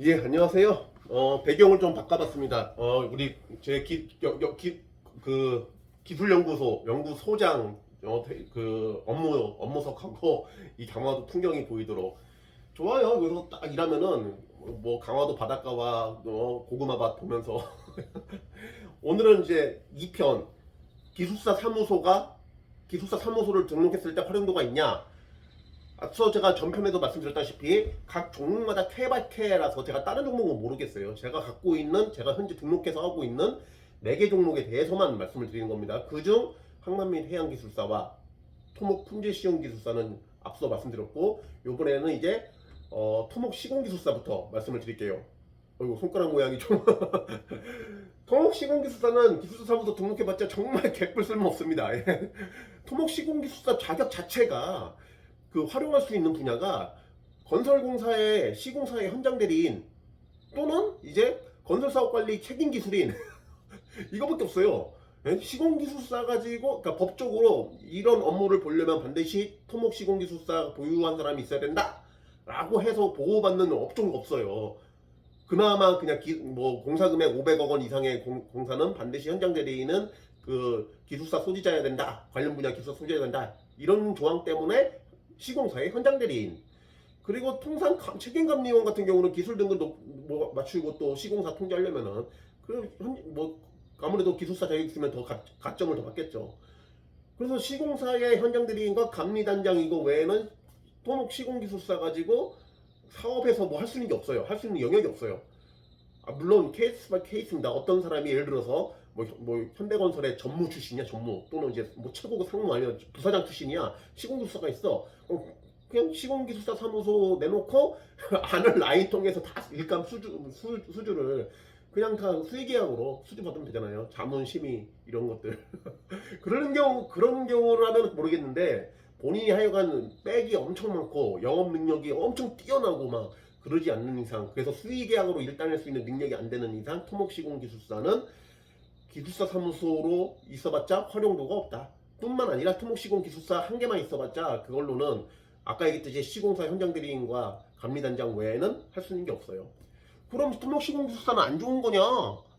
예, 안녕하세요. 어, 배경을 좀 바꿔봤습니다. 어, 우리 제 기, 여, 여, 기, 그 기술연구소 연구소장 어, 대- 그 업무 업무석하고 이 강화도 풍경이 보이도록 좋아요. 그래서 딱 일하면은 뭐 강화도 바닷가와 어, 고구마밭 보면서 오늘은 이제 2편 기술사 사무소가 기술사 사무소를 등록했을 때 활용도가 있냐 앞서 제가 전편에도 말씀드렸다시피 각 종목마다 캐바캐라서 제가 다른 종목은 모르겠어요. 제가 갖고 있는 제가 현재 등록해서 하고 있는 4개 종목에 대해서만 말씀을 드리는 겁니다. 그중 항만민 해양기술사와 토목 품질시용기술사는 앞서 말씀드렸고 이번에는 이제 어, 토목 시공기술사부터 말씀을 드릴게요. 어이구 손가락 모양이 좀 토목 시공기술사는 기술사 사무소 등록해봤자 정말 개뿔 쓸모없습니다. 예. 토목 시공기술사 자격 자체가 그 활용할 수 있는 분야가 건설공사의 시공사의 현장 대리인 또는 이제 건설사업관리 책임 기술인 이거밖에 없어요. 예? 시공기술사 가지고 그러니까 법적으로 이런 업무를 보려면 반드시 토목 시공기술사 보유한 사람이 있어야 된다 라고 해서 보호받는 업종이 없어요. 그나마 그냥 기, 뭐 공사금액 500억 원 이상의 공, 공사는 반드시 현장 대리인은 그 기술사 소지자여야 된다. 관련 분야 기술사 소지자여야 된다. 이런 조항 때문에 시공사의 현장 대리인 그리고 통상 감- 책임감 리원 같은 경우는 기술 등급 높- 뭐 맞추고 또 시공사 통제하려면은 그뭐 아무래도 기술사 자격 있으면 더 가, 가점을 더 받겠죠. 그래서 시공사의 현장 대리인과 감리 단장 이거 외에는 토목 시공 기술사 가지고 사업에서 뭐 할 수 있는 게 없어요. 할 수 있는 영역이 없어요. 아, 물론 케이스 바이 케이스입니다. 어떤 사람이 예를 들어서 뭐, 뭐 현대건설의 전무 출신이야 전무 또는 이제 뭐 최고급 상무 아니면 부사장 출신이야 시공기술사가 있어. 어, 그냥 시공기술사 사무소 내놓고 안을 라인 통해서 다 일감 수주 수, 수주를 그냥 다 수의계약으로 수주 받으면 되잖아요. 자문 심의 이런 것들. 그런 경우 그런 경우라면 모르겠는데 본인이 하여간 백이 엄청 많고 영업 능력이 엄청 뛰어나고 막 그러지 않는 이상 그래서 수의계약으로 일 따낼 수 있는 능력이 안 되는 이상 토목시공기술사는 기술사 사무소로 있어봤자 활용도가 없다. 뿐만 아니라 토목시공 기술사 한 개만 있어봤자 그걸로는 아까 얘기했듯이 시공사 현장 대리인과 감리단장 외에는 할 수 있는 게 없어요. 그럼 토목시공 기술사는 안 좋은 거냐?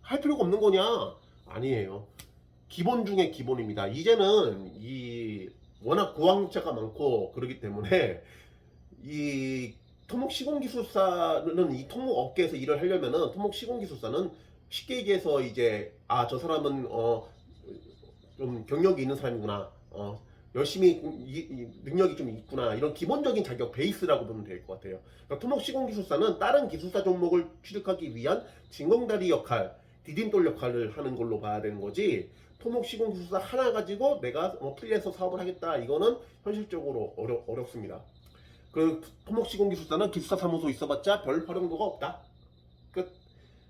할 필요가 없는 거냐? 아니에요. 기본 중에 기본입니다. 이제는 이 워낙 고학력자가 많고 그러기 때문에 이 토목 시공 기술사는 이 토목 업계에서 일을 하려면은 토목 시공 기술사는 쉽게 얘기해서 이제 아 저 사람은 어 좀 경력이 있는 사람이구나 어 열심히 이- 이 능력이 좀 있구나 이런 기본적인 자격 베이스라고 보면 될 것 같아요. 그러니까 토목 시공 기술사는 다른 기술사 종목을 취득하기 위한 징검다리 역할, 디딤돌 역할을 하는 걸로 봐야 되는 거지. 토목 시공 기술사 하나 가지고 내가 어, 프리랜서 사업을 하겠다 이거는 현실적으로 어려, 어렵습니다. 그 토목 시공 기술사는 기술사 사무소 있어봤자 별 활용도가 없다.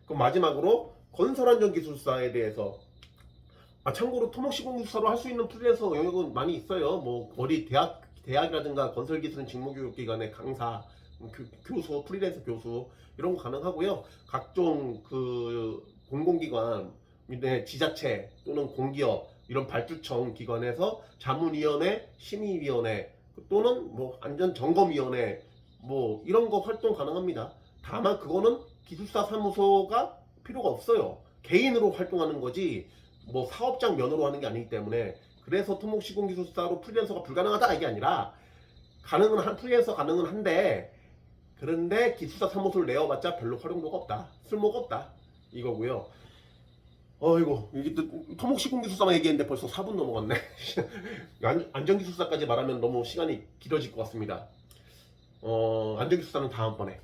끝. 그럼 마지막으로 건설안전기술사에 대해서 아 참고로 토목 시공기술사로 할 수 있는 프리랜서 영역은 많이 있어요. 뭐 어디 대학 대학이라든가 건설기술은 직무교육기관의 강사, 교, 교수, 프리랜서 교수 이런 거 가능하고요. 각종 그 공공기관, 네, 지자체 또는 공기업 이런 발주청 기관에서 자문위원회, 심의위원회 또는 뭐 안전점검위원회 뭐 이런 거 활동 가능합니다. 다만 그거는 기술사 사무소가 필요가 없어요. 개인으로 활동하는 거지 뭐 사업장 면으로 하는 게 아니기 때문에 그래서 토목시공 기술사로 프리랜서가 불가능하다 이게 아니라 가능은 한 프리랜서 가능은 한데 그런데 기술사 사무소를 내어봤자 별로 활용도가 없다 쓸모가 없다 이거고요. 어이고 이게 또 토목시공 기술사만 얘기했는데 벌써 4분 넘어갔네. 안- 안전기술사까지 말하면 너무 시간이 길어질 것 같습니다. 어 안전 기술사는 다음번에